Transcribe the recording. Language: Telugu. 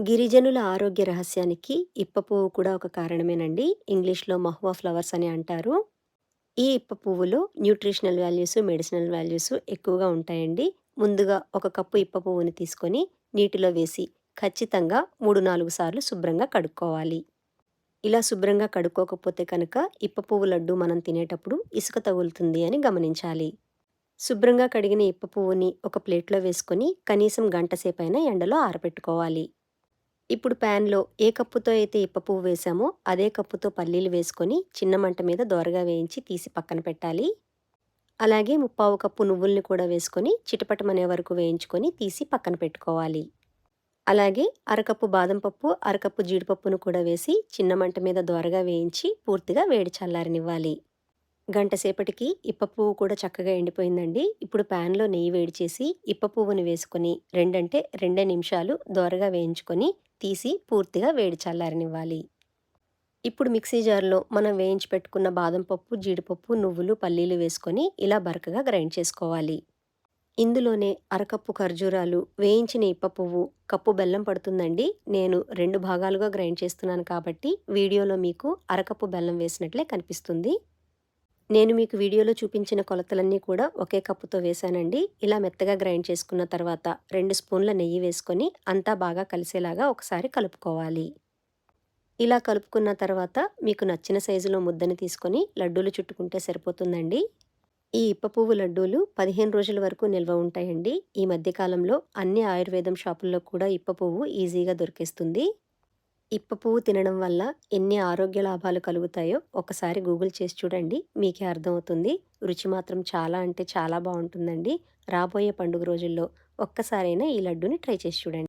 గిరిజనుల ఆరోగ్య రహస్యానికి ఇప్ప పువ్వు కూడా ఒక కారణమేనండి. ఇంగ్లీష్‌లో మహువా ఫ్లవర్స్ అని అంటారు. ఈ ఇప్ప పువ్వులో న్యూట్రిషనల్ వాల్యూస్, మెడిసినల్ వాల్యూస్ ఎక్కువగా ఉంటాయండి. ముందుగా ఒక కప్పు ఇప్ప పువ్వుని తీసుకొని నీటిలో వేసి ఖచ్చితంగా 3, 4 సార్లు శుభ్రంగా కడుక్కోవాలి. ఇలా శుభ్రంగా కడుక్కోకపోతే కనుక ఇప్ప పువ్వు లడ్డు మనం తినేటప్పుడు ఇసుక తగులుతుంది అని గమనించాలి. శుభ్రంగా కడిగిన ఇప్ప పువ్వుని ఒక ప్లేట్‌లో వేసుకొని కనీసం గంట సేపైనా ఎండలో ఆరబెట్టుకోవాలి. ఇప్పుడు ప్యాన్‌లో ఏ కప్పుతో అయితే ఇప్ప పువ్వు వేసామో అదే కప్పుతో పల్లీలు వేసుకొని చిన్న మంట మీద దోరగా వేయించి తీసి పక్కన పెట్టాలి. అలాగే ముప్పావు కప్పు నువ్వుల్ని కూడా వేసుకొని చిటపటమనే వరకు వేయించుకొని తీసి పక్కన పెట్టుకోవాలి. అలాగే అరకప్పు బాదం పప్పు, అరకప్పు జీడిపప్పును కూడా వేసి చిన్న మంట మీద దోరగా వేయించి పూర్తిగా వేడి చల్లారనివ్వాలి. గంట సేపటికి ఇప్ప పువ్వు కూడా చక్కగా ఎండిపోయిందండి. ఇప్పుడు ప్యాన్‌లో నెయ్యి వేడి చేసి ఇప్ప పువ్వుని వేసుకొని రెండంటే రెండే నిమిషాలు దోరగా వేయించుకొని తీసి పూర్తిగా వేడి చల్లారనివ్వాలి. ఇప్పుడు మిక్సీ జార్‌లో మనం వేయించి పెట్టుకున్న బాదం పప్పు, జీడిపప్పు, నువ్వులు, పల్లీలు వేసుకొని ఇలా బరకగా గ్రైండ్ చేసుకోవాలి. ఇందులోనే అరకప్పు ఖర్జూరాలు, వేయించిన ఇప్ప పువ్వు, కప్పు బెల్లం పడుతుందండి. నేను రెండు భాగాలుగా గ్రైండ్ చేస్తున్నాను కాబట్టి వీడియోలో మీకు అరకప్పు బెల్లం వేసినట్లే కనిపిస్తుంది. నేను మీకు వీడియోలో చూపించిన కొలతలన్నీ కూడా ఒకే కప్పుతో వేశానండి. ఇలా మెత్తగా గ్రైండ్ చేసుకున్న తర్వాత రెండు స్పూన్ల నెయ్యి వేసుకొని అంతా బాగా కలిసేలాగా ఒకసారి కలుపుకోవాలి. ఇలా కలుపుకున్న తర్వాత మీకు నచ్చిన సైజులో ముద్దని తీసుకొని లడ్డూలు చుట్టుకుంటే సరిపోతుందండి. ఈ ఇప్ప పువ్వు లడ్డూలు 15 రోజుల వరకు నిల్వ ఉంటాయండి. ఈ మధ్యకాలంలో అన్ని ఆయుర్వేదం షాపుల్లో కూడా ఇప్ప పువ్వు ఈజీగా దొరికేస్తుంది. ఇప్ప పువ్వు తినడం వల్ల ఎన్ని ఆరోగ్య లాభాలు కలుగుతాయో ఒకసారి గూగుల్ చేసి చూడండి. మీకే అర్థమవుతుంది. రుచి మాత్రం చాలా అంటే చాలా బాగుంటుందండి రాబోయే పండుగ రోజుల్లో ఒక్కసారైనా ఈ లడ్డూని ట్రై చేసి చూడండి.